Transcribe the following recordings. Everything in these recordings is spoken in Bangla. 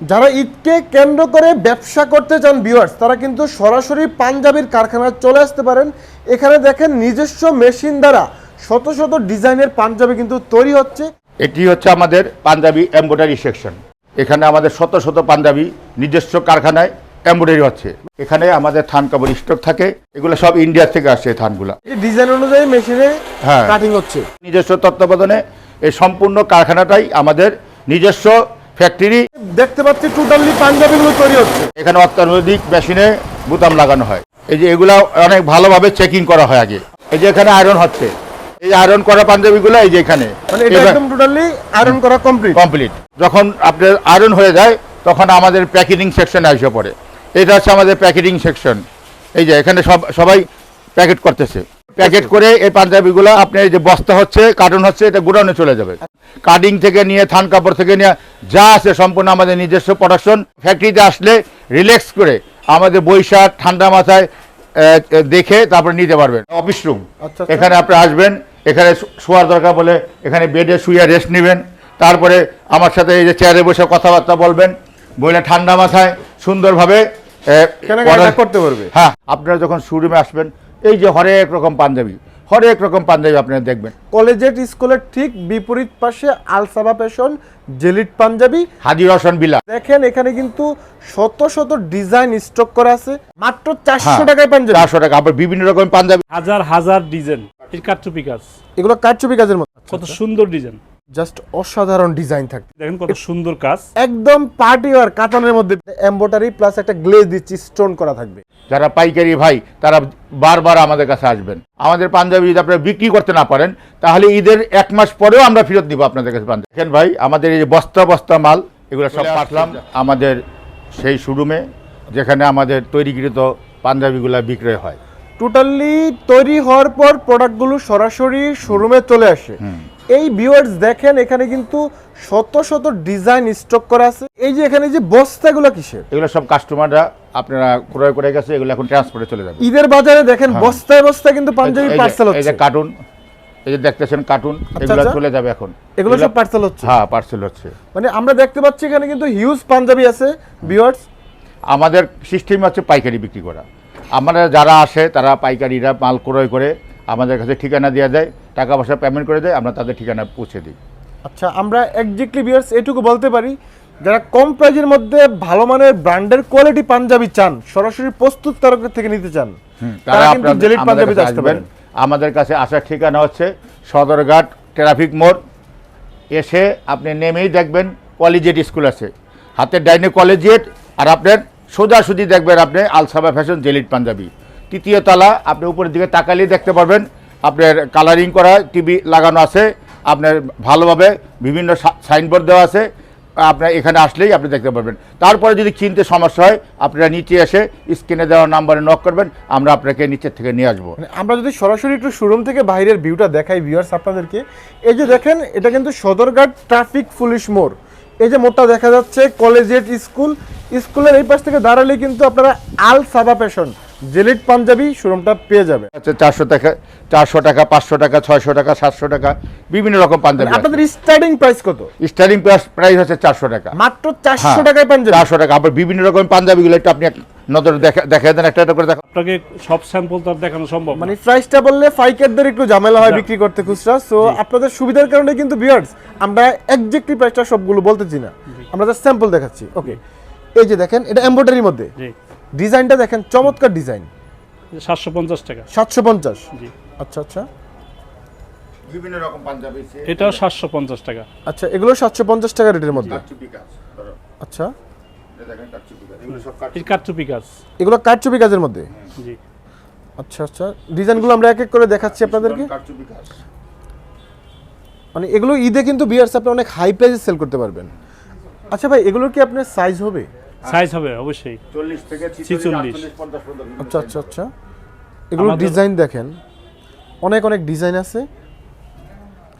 যারা ঈদকে কেন্দ্র করে ব্যবসা করতে চান ভিউয়ার্স তারা কিন্তু সরাসরি পাঞ্জাবির কারখানায় চলে আসতে পারেন। এখানে দেখেন নিজস্ব মেশিন দ্বারা শত শত ডিজাইনের পাঞ্জাবি কিন্তু তৈরি হচ্ছে। এটি হচ্ছে আমাদের পাঞ্জাবি এমব্রয়ডারি সেকশন এখানে আমাদের শত শত পাঞ্জাবি নিজস্ব কারখানায় এমব্রয়ডারি হচ্ছে। এখানে আমাদের থান কাপড় স্টক থাকে। এগুলো সব ইন্ডিয়া থেকে আসে থানগুলো। এই ডিজাইন অনুযায়ী মেশিনে হ্যাঁ। কাটিং হচ্ছে। নিজস্ব তত্ত্বাবধানে এই সম্পূর্ণ কারখানাটাই আমাদের নিজস্ব ফ্যাক্টরি। দেখতে পাচ্ছি টোটালি পাঞ্জাবিগুলো তৈরি হচ্ছে। এখানে অত্যাধুনিক মেশিনে বুতাম লাগানো হয়। এই যে এগুলা অনেক ভালোভাবে চেকিং করা হয় আগে। এই যে এখানে আয়রন হচ্ছে। এই আয়রন করা পাঞ্জাবিগুলো এই যে এখানে। মানে এটা একদম টোটালি আয়রন করা কমপ্লিট কমপ্লিট যখন আপনার আয়রন হয়ে যায় তখন আমাদের প্যাকেটিং সেকশনে এসে পড়ে। এটা হচ্ছে আমাদের প্যাকেটিং সেকশন এই যে এখানে সব সবাই প্যাকেট করতেছে। প্যাকেট করে এই পাঞ্জাবিগুলো আপনার এই যে বস্তা হচ্ছে কার্টুন হচ্ছে এটা গোডাউনে চলে যাবে। কাটিং থেকে নিয়ে থান কাপড় থেকে নিয়ে যা আছে সম্পূর্ণ আমাদের নিজস্ব প্রোডাকশন ফ্যাক্টরিতে আসলে রিল্যাক্স করে আমাদের বৈশাখ ঠান্ডা মাথায় দেখে তারপরে নিতে পারবেন। অফিস রুম আচ্ছা। এখানে আপনি আসবেন এখানে শোয়ার দরকার বলে এখানে বেডে শুয়ে রেস্ট নেবেন। তারপরে আমার সাথে এই যে চেয়ারে বসে কথাবার্তা বলবেন বইলে ঠান্ডা মাথায় সুন্দরভাবে করতে পারবে। হ্যাঁ আপনারা যখন শোরুমে আসবেন এই যে হরেক রকম পাঞ্জাবি হরেক রকম পাঞ্জাবি আপনারা দেখবেন। কলেজেট স্কুলের ঠিক বিপরীত পাশে আলসাবা পেশন জেলিট পাঞ্জাবি। হাজি রসন বিলা দেখেন এখানে কিন্তু শত শত ডিজাইন স্টক করা আছে। মাত্র চারশো হ্যাঁ, টাকায় পাঞ্জাবি। চারশো টাকা আবার বিভিন্ন রকম পাঞ্জাবি। হাজার হাজার ডিজাইন কারচুপি কাজ। এগুলো কারচুপি কাজের মতো। কত সুন্দর ডিজাইন। জাস্ট অসাধারণ ডিজাইন থাকে দেখেন কত সুন্দর কাজ। একদম পার্টি ওয়ার কাতানের মধ্যে এমব্রয়ডারি প্লাস একটা গ্লেজ দিচ্ছি স্টোন করা থাকবে। যারা পাইকারি ভাই তারা বারবার আমাদের কাছে আসবেন। আমাদের পাঞ্জাবি যদি আপনারা বিক্রি করতে না পারেন তাহলে ঈদের এক মাস পরেও আমরা ফেরত দিব আপনাদের কাছে পাঞ্জাবি। দেখেন ভাই আমাদের এই যে বস্তা বস্তা মাল এগুলো সব পাঠলাম। আমাদের সেই শোরুমে যেখানে আমাদের তৈরিকৃত পাঞ্জাবিগুলো বিক্রয় হয়। টোটালি তৈরি হওয়ার পর প্রোডাক্টগুলো সরাসরি শোরুমে চলে আসে। এই ভিউয়ার্স দেখেন এখানে কিন্তু শত শত ডিজাইন স্টক করা আছে। এই যে এখানে যে বস্তাগুলো কিসের? এগুলো সব কাস্টমাররা আপনারা ক্রয় করে গেছে এগুলো এখন ট্রান্সপোর্টে চলে যাবে। ঈদের বাজারে দেখেন বস্তায় বস্তায় কিন্তু পাঞ্জাবি পার্সেল এই যে কার্টুন এই যে দেখতেছেন কার্টুন এগুলো আচ্ছা। চলে যাবে এখন। এগুলো সব পার্সেল হচ্ছে? হ্যাঁ পার্সেল হচ্ছে। মানে আমরা দেখতে পাচ্ছি এখানে কিন্তু হিউজ পাঞ্জাবি আছে ভিউয়ার্স আমাদের সিস্টেম হচ্ছে পাইকারি বিক্রি করা। আমরা যারা আসে তারা পাইকারিরা মাল ক্রয় করে আমাদের কাছে ঠিকানা দেওয়া যায় টাকা পয়সা পেমেন্ট করে দেয় আমরা তাদের ঠিকানা পৌঁছে দিই। আচ্ছা আমরা একজ্যাক্টলি ভিউয়ার্স এটুকু বলতে পারি যারা কম প্রাইজের মধ্যে ভালো মানের ব্র্যান্ডের কোয়ালিটি পাঞ্জাবি চান সরাসরি প্রস্তুত তারকের থেকে নিতে চান তারা কিন্তু জেলিট পাঞ্জাবিতে আসতে পারেন। আমাদের কাছে আসার ঠিকানা হচ্ছে সদরঘাট ট্রাফিক মোড়। এসে আপনি নেমেই দেখবেন কলেজিয়েট স্কুল আছে। হাতের ডাইনে কলেজিয়েট আর আপনার সোজাসুজি দেখবেন আপনি আলসাবা ফ্যাশন জেলিট পাঞ্জাবি। তৃতীয় তলা আপনি উপরের দিকে তাকালেই দেখতে পারবেন আপনার কালারিং করা টিভি লাগানো আছে, আপনার ভালোভাবে বিভিন্ন সাইনবোর্ড দেওয়া আছে, আপনার এখানে আসলেই আপনি দেখতে পারবেন। তারপরে যদি চিনতে সমস্যা হয়, আপনারা নিচে এসে স্ক্রিনে দেওয়া নাম্বারে নক করবেন, আমরা আপনাকে নিচের থেকে নিয়ে আসব। মানে আমরা যদি সরাসরি একটু শোরুম থেকে বাইরের ভিউটা দেখাই ভিউয়ার্স আপনাদেরকে, এই যে দেখেন, এটা কিন্তু সদরঘাট ট্রাফিক পুলিশ মোড়। এই যে মোড়টা দেখা যাচ্ছে কলেজিয়েট স্কুল স্কুলের এই পাশ থেকে দাঁড়ালে কিন্তু আপনারা আল সাবা পেশন জেলিট পাঞ্জাবি শোরুমটা পেয়ে যাবে। আচ্ছা চারশো টাকা চারশো টাকা পাঁচশো টাকা ছয়শো টাকা সাতশো টাকা বিভিন্ন রকম পাঞ্জাবি আপনাদের স্টার্টিং প্রাইস কত? স্টার্টিং প্রাইস হচ্ছে চারশো টাকা। মাত্র চারশো হ্যাঁ, টাকায় পাঞ্জাবি। চারশো টাকা। আবার বিভিন্ন রকম পাঞ্জাবিগুলো একটু আপনি নজর দেখা দেখা দেন একটা একটা করে দেখা আপনাকে সব স্যাম্পল তো দেখানো সম্ভব মানে প্রাইসটা বললে ফাইকারদের একটু ঝামেলা হয় বিক্রি করতে খুচরা। সো আপনাদের সুবিধার কারণে কিন্তু বিয়ার্স আমরা একজ্যাক্টলি প্রাইসটা সবগুলো বলতেছি না। আমরা জাস্ট স্যাম্পল দেখাচ্ছি। ওকে এই যে দেখেন এটা এমব্রয়ডারির মধ্যে। জি। ডিজাইনটা দেখেন চমৎকার ডিজাইন। সাতশো পঞ্চাশ টাকা। সাতশো পঞ্চাশ? জি। আচ্ছা আচ্ছা। বিভিন্ন রকম পাঞ্জাবি এটাও সাতশো পঞ্চাশ টাকা। আচ্ছা এগুলো সাতশো পঞ্চাশ টাকা রেটের মধ্যে? আচ্ছা। কাজ এগুলো কারচুপি কাজের মধ্যে? জি। আচ্ছা আচ্ছা। ডিজাইনগুলো আমরা এক এক করে দেখাচ্ছি আপনাদেরকে। মানে এগুলো ঈদে কিন্তু বিয়ার্স আপনি অনেক হাই প্রাইসে সেল করতে পারবেন। আচ্ছা ভাই এগুলোর কি আপনার সাইজ হবে? সাইজ হবে অবশ্যই। চল্লিশ থেকে ছিচল্লিশ। পঞ্চাশ পর্যন্ত আচ্ছা আচ্ছা আচ্ছা। এগুলো ডিজাইন দেখেন। অনেক অনেক ডিজাইন আছে।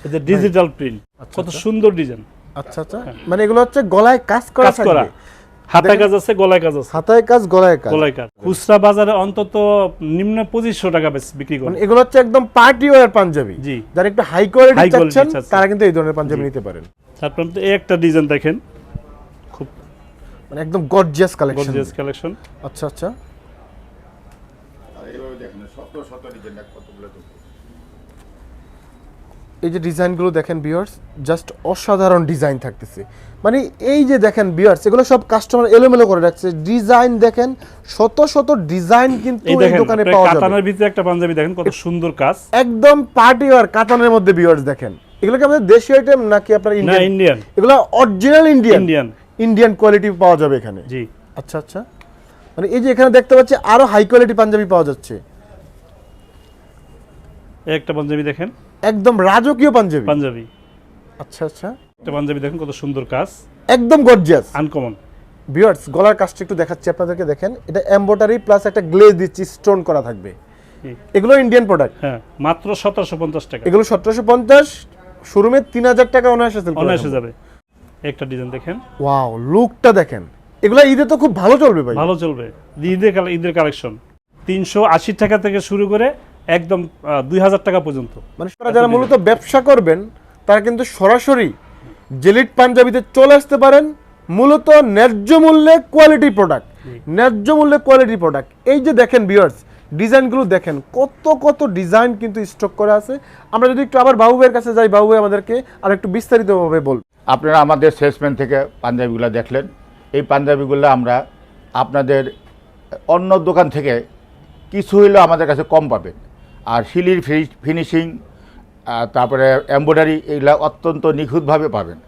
এটা ডিজিটাল প্রিন্ট কত সুন্দর ডিজাইন। আচ্ছা আচ্ছা। মানে এগুলো হচ্ছে গলায় কাজ করা থাকবে। হাতে কাজ আছে গলায় কাজ আছে। হাতায় কাজ গলায় কাজ। গলায় কাজ। খুচরা বাজারে অন্তত নিম্ন পঁচিশশো টাকা বেশ বিক্রি করে। মানে এগুলো হচ্ছে একদম পার্টি ওয়্যার পাঞ্জাবি। জি। যারা একটু হাই কোয়ালিটি চাচ্ছেন। তারা কিন্তু এই ধরনের পাঞ্জাবি নিতে পারেন। তারপর এই একটা ডিজাইন দেখেন। মানে একদম গর্জিয়াস কালেকশন গর্জিয়াস কালেকশন আচ্ছা আচ্ছা। এইভাবে দেখেন শত শত ডিজাইন কতগুলো এই যে ডিজাইনগুলো দেখেন বিয়ার্স জাস্ট অসাধারণ ডিজাইন থাকতেছে। মানে এই যে দেখেন বিয়ার্স এগুলো সব কাস্টমার এলোমেলো করে রাখছে। ডিজাইন দেখেন শত শত ডিজাইন কিন্তু এই দোকানে পাওয়া যাবে। কাতানের ভিতরে একটা পাঞ্জাবি দেখেন কত সুন্দর কাজ। একদম পার্টি আর কাতানের মধ্যে বিয়ার্স দেখেন। এগুলো কি আমাদের দেশীয় আইটেম নাকি আপনার না ইন্ডিয়ান ইন্ডিয়ান এগুলো original Indian Indian Indian quality পাওয়া যাবে এখানে। জি। আচ্ছা আচ্ছা। মানে এই যে এখানে দেখতে পাচ্ছি আরও হাই কোয়ালিটি পাঞ্জাবি পাওয়া যাচ্ছে। একটা পাঞ্জাবি দেখেন। একদম রাজকীয় পাঞ্জাবি। পাঞ্জাবি। আচ্ছা আচ্ছা। একটা পাঞ্জাবি দেখেন কত সুন্দর কাজ। একদম গর্জিয়াস আনকমন ভিউয়ার্স গলার কাজটা একটু দেখাচ্ছি আপনাদেরকে দেখেন। এটা এমব্রয়ডারি প্লাস একটা গ্লেজ দিচ্ছি স্টোন করা থাকবে। এগুলো ইন্ডিয়ান প্রোডাক্ট হ্যাঁ মাত্র সতেরোশো পঞ্চাশ টাকা। এগুলো সতেরোশো পঞ্চাশ শোরুমে তিন হাজার টাকা অনায়াসে অনায়াসে যাবে। একটা ডিজাইন দেখেন। ওয়াও লুকটা দেখেন। এগুলো ঈদে তো খুব ভালো চলবে ভাই। ভালো চলবে। ঈদের ঈদের কালেকশন তিনশো আশি টাকা থেকে শুরু করে একদম দুই হাজার টাকা পর্যন্ত। মানে যারা মূলত ব্যবসা করবেন তারা কিন্তু সরাসরি জেলিট পাঞ্জাবিতে চলে আসতে পারেন। মূলত ন্যায্য মূল্যে কোয়ালিটি প্রোডাক্ট ন্যায্য মূল্যে কোয়ালিটি প্রোডাক্ট এই যে দেখেন বিয়ার্স ডিজাইনগুলো দেখেন কত কত ডিজাইন কিন্তু স্টক করা আছে। আমরা যদি একটু আবার বাবুবের কাছে যাই বাবু আমাদেরকে আর একটু বিস্তারিতভাবে বল আপনারা আমাদের সেলসম্যান থেকে পাঞ্জাবিগুলো দেখলেন। এই পাঞ্জাবিগুলো আমরা আপনাদের অন্য দোকান থেকে কিছু হইলেও আমাদের কাছে কম পাবেন। আর শিলির ফিনিশিং তারপরে এমব্রয়ডারি এগুলো অত্যন্ত নিখুঁতভাবে পাবেন।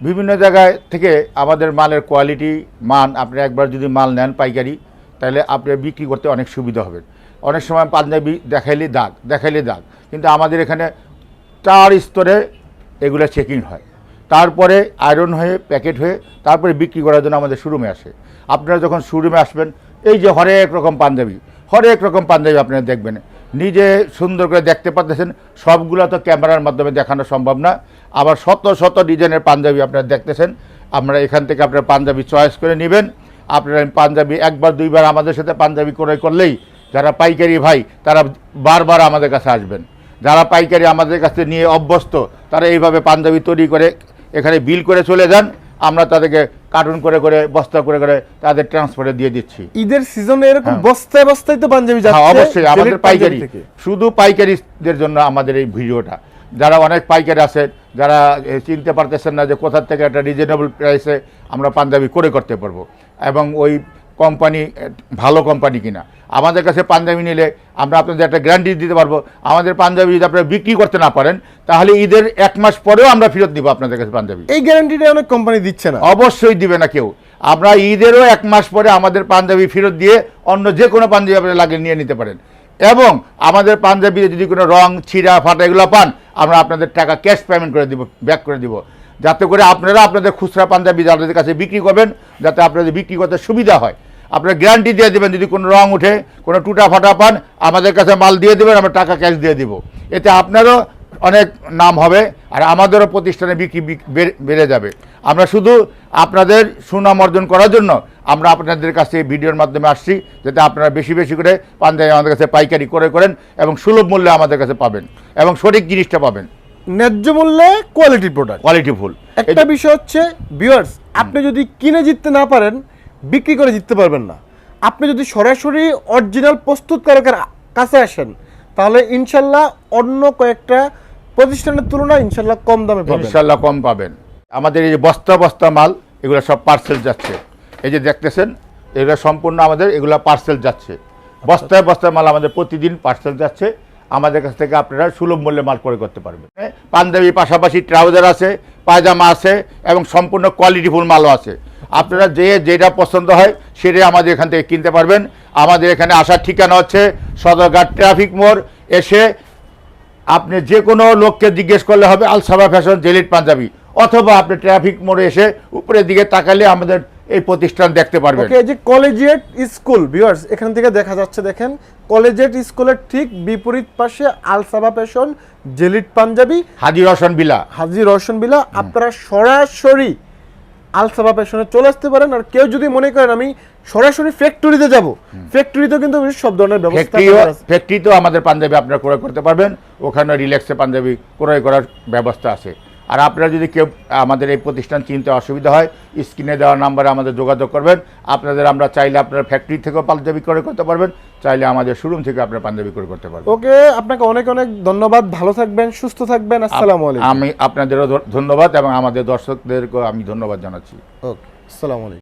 বিভিন্ন জায়গায় থেকে আমাদের মালের কোয়ালিটি মান, আপনি একবার যদি মাল নেন পাইকারি, তাহলে আপনি বিক্রি করতে অনেক সুবিধা হবে। অনেক সময় পাঞ্জাবি দেখাইলে দাগ দেখাইলে দাগ। কিন্তু আমাদের এখানে চার স্তরে এগুলো চেকিং হয়। তারপরে আয়রন হয়ে প্যাকেট হয়ে তারপরে বিক্রি করার জন্য আমাদের শোরুমে আসে। আপনারা যখন শোরুমে আসবেন, এই যে হরেক রকম পাঞ্জাবি, হরেক রকম পাঞ্জাবি আপনারা দেখবেন। নিজে সুন্দর করে দেখতে পাচ্ছেন সবগুলো তো ক্যামেরার মাধ্যমে দেখানো সম্ভব না। আবার শত শত ডিজাইনের পাঞ্জাবি আপনারা দেখতেছেন। আমরা এখান থেকে আপনারা পাঞ্জাবি চয়েস করে নেবেন। আপনারা পাঞ্জাবি একবার, দুইবার আমাদের সাথে পাঞ্জাবি ক্রয় করলেই যারা পাইকারি ভাই, তারা বারবার আমাদের কাছে আসবেন। যারা পাইকারি আমাদের কাছে নিয়ে অভ্যস্ত, তারা এইভাবে পাঞ্জাবি তৈরি করে এখানে বিল করে চলে যান আমরা তাদেরকে কার্টুন করে করে বস্তা করে করে তাদের ট্রান্সপোর্টে দিয়ে দিচ্ছি ঈদের সিজনে এরকম হ্যাঁ। বস্তায় বস্তায় তো পাঞ্জাবি হ্যাঁ যাচ্ছে অবশ্যই আমাদের পাইকারি থেকে। শুধু পাইকারিদের জন্য আমাদের এই ভিডিওটা যারা অনেক পাইকারি আছে যারা চিনতে পারতেছেন না যে কোথার থেকে একটা রিজনেবল প্রাইসে আমরা পাঞ্জাবি করে করতে পারব এবং ওই কোম্পানি ভালো কোম্পানি কিনা। আমাদের কাছে পাঞ্জাবি নিলে আমরা আপনাদের একটা গ্যারান্টি দিতে পারব। আমাদের পাঞ্জাবি যদি আপনারা বিক্রি করতে না পারেন তাহলে ঈদের এক মাস পরেও আমরা ফেরত দিব আপনাদের কাছে পাঞ্জাবি। এই গ্যারান্টিটা অনেক কোম্পানি দিচ্ছে না। অবশ্যই দিবে না কেউ। আমরা ঈদেরও এক মাস পরে আমাদের পাঞ্জাবি ফেরত দিয়ে অন্য যে কোনো পাঞ্জাবি আপনি লাগিয়ে নিয়ে নিতে পারেন। এবং আমাদের পাঞ্জাবিতে যদি কোনো রং ছিঁড়া ফাটা এগুলো পান আমরা আপনাদের টাকা ক্যাশ পেমেন্ট করে দিব ব্যাক করে দিব। যাতে করে আপনারা আপনাদের খুচরা পাঞ্জাবি যাদের কাছে বিক্রি করবেন, যাতে আপনাদের বিক্রি করতে সুবিধা হয়। আপনারা গ্যারান্টি দিয়ে দেবেন, যদি কোনো রং উঠে, কোনো টুটা ফাটা পান, আমাদের কাছে মাল দিয়ে দেবেন, আমরা টাকা ক্যাশ দিয়ে দিব। এতে আপনারও অনেক নাম হবে, আর আমাদেরও প্রতিষ্ঠানে বিক্রি বেড়ে- যাবে। আমরা শুধু আপনাদের সুনাম অর্জন করার জন্য আমরা আপনাদের কাছে ভিডিওর মাধ্যমে আসছি, যাতে আপনারা বেশি বেশি করে পাঞ্জাবি আমাদের কাছে পাইকারি করে করেন এবং সুলভ মূল্যে আমাদের কাছে পাবেন এবং সঠিক জিনিসটা পাবেন। ন্যায্য মূল্যে কোয়ালিটি প্রোডাক্ট কোয়ালিটিফুল একটা বিষয় হচ্ছে ভিউয়ার্স আপনি যদি কিনে জিততে না পারেন বিক্রি করে জিততে পারবেন না। আপনি যদি সরাসরি অরিজিনাল প্রস্তুতকারকের কাছে আসেন তাহলে ইনশাল্লাহ অন্য কয়েকটা প্রতিষ্ঠানের তুলনায় ইনশাল্লাহ কম দামে পাবেন। ইনশাল্লাহ কম পাবেন। আমাদের এই যে বস্তা বস্তা মাল এগুলো সব পার্সেল যাচ্ছে। এই যে দেখতেছেন এগুলো সম্পূর্ণ আমাদের এগুলো পার্সেল যাচ্ছে। বস্তায় বস্তায় মাল আমাদের প্রতিদিন পার্সেল যাচ্ছে। আমাদের কাছ থেকে আপনারা সুলভ মূল্যে মাল করে করতে পারবেন। পাঞ্জাবি পাশাপাশি ট্রাউজার আছে, পায়জামা আছে এবং সম্পূর্ণ কোয়ালিটিফুল মালও আছে। আপনারা যে যেটা পছন্দ হয় সেটাই আমাদের এখান থেকে কিনতে পারবেন। আমাদের এখানে আসার ঠিকানা হচ্ছে সদরঘাট ট্রাফিক মোড়। এসে আপনি যে কোনো লোককে জিজ্ঞেস করলে হবে, আলসাবা ফ্যাশন জেলিট পাঞ্জাবি। অথবা আপনি ট্রাফিক মোড়ে এসে উপরের দিকে তাকালে আমাদের এই প্রতিষ্ঠান দেখতে পারবেন। ওকে এই যে কলেজিয়েট স্কুল ভিউয়ার্স এখান থেকে দেখা যাচ্ছে দেখেন। কলেজিয়েট স্কুলের ঠিক বিপরীত পাশে আলসাবা পেশন জেলিট পাঞ্জাবি হাজি রসন বিলা। হাজি রোশন বিলা। আপনারা সরাসরি আলসাবা পেশনে চলে আসতে পারেন। আর কেউ যদি মনে করেন আমি সরাসরি ফ্যাক্টরিতে যাব ফ্যাক্টরিতেও কিন্তু সব ধরনের ব্যবস্থা। ফ্যাক্টরিতেও আমাদের পাঞ্জাবি আপনারা ক্রয় করতে পারবেন। ওখানে রিল্যাক্সে পাঞ্জাবি ক্রয় করার ব্যবস্থা আছে। আর আপনারা যদি কেউ আমাদের এই প্রতিষ্ঠান চিনতে অসুবিধা হয় স্ক্রিনে দেওয়া নাম্বারে আমাদের যোগাযোগ করবেন। আপনাদের আমরা চাইলে আপনারা ফ্যাক্টরি থেকেও পাঞ্জাবি করে করতে পারবেন চাইলে আমাদের শোরুম থেকে আপনারা পাঞ্জাবি করে করতে পারবেন। ওকে আপনাকে অনেক অনেক ধন্যবাদ ভালো থাকবেন সুস্থ থাকবেন আসসালামু আলাইকুম। আমি আপনাদেরও ধন্যবাদ এবং আমাদের দর্শকদেরকেও আমি ধন্যবাদ জানাচ্ছি। ওকে আসসালামু আলাইকুম।